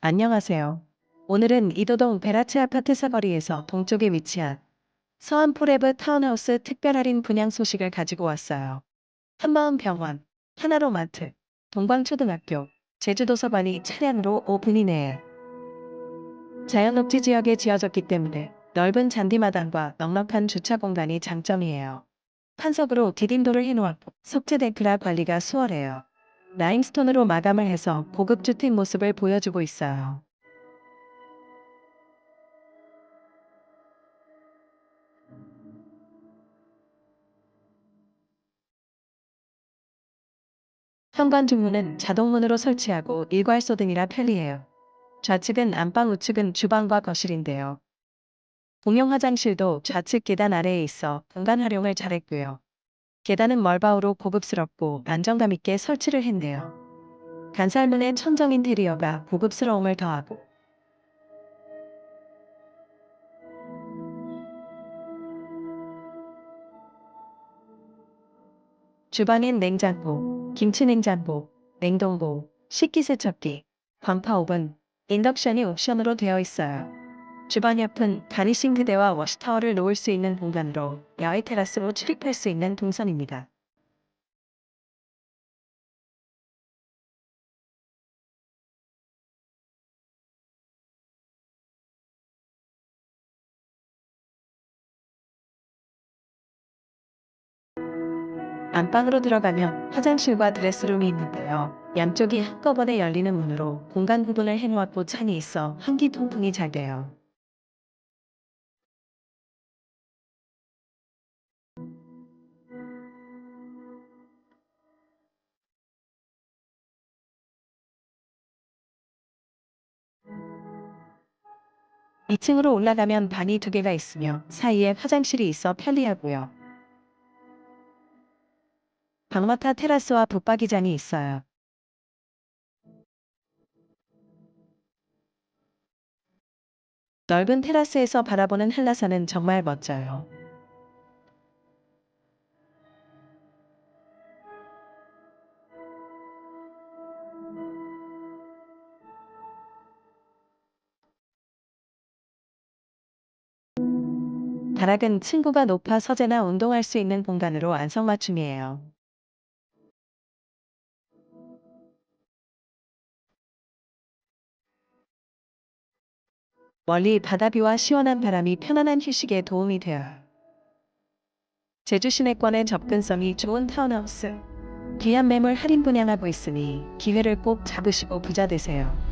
안녕하세요. 오늘은 이도동 베라츠 아파트 사거리에서 동쪽에 위치한 서한 포레브 타운하우스 특별 할인 분양 소식을 가지고 왔어요. 한마음병원, 하나로마트, 동방초등학교, 제주도서관이 차량으로 5분 이내에 자연녹지 지역에 지어졌기 때문에 넓은 잔디마당과 넉넉한 주차 공간이 장점이에요. 판석으로 디딤돌을 해놓았고 석재 데크라 관리가 수월해요. 라임스톤으로 마감을 해서 고급 주택 모습을 보여주고 있어요. 현관 중문은 자동문으로 설치하고 일괄소 등이라 편리해요. 좌측은 안방, 우측은 주방과 거실인데요. 공용 화장실도 좌측 계단 아래에 있어 공간 활용을 잘했고요. 계단은 멀바우로 고급스럽고 안정감 있게 설치를 했네요. 간살문의 천정 인테리어가 고급스러움을 더하고 주방엔 냉장고, 김치냉장고, 냉동고, 식기세척기, 광파 오븐, 인덕션이 옵션으로 되어 있어요. 주방 옆은 가니싱 그대와 워시타워를 놓을 수 있는 공간으로 야외 테라스로 출입할 수 있는 동선입니다. 안방으로 들어가면 화장실과 드레스룸이 있는데요. 양쪽이 한꺼번에 열리는 문으로 공간 구분을 해놓았고 창이 있어 환기 통풍이 잘 돼요. 이층으로 올라가면 방이 두 개가 있으며 사이에 화장실이 있어 편리하고요. 방마타 테라스와 붙박이장이 있어요. 넓은 테라스에서 바라보는 한라산은 정말 멋져요. 다락은 층고가 높아 서재나 운동할 수 있는 공간으로 안성맞춤이에요. 멀리 바다뷰와 시원한 바람이 편안한 휴식에 도움이 돼요. 제주 시내권의 접근성이 좋은 타운하우스. 귀한 매물 할인 분양하고 있으니 기회를 꼭 잡으시고 부자 되세요.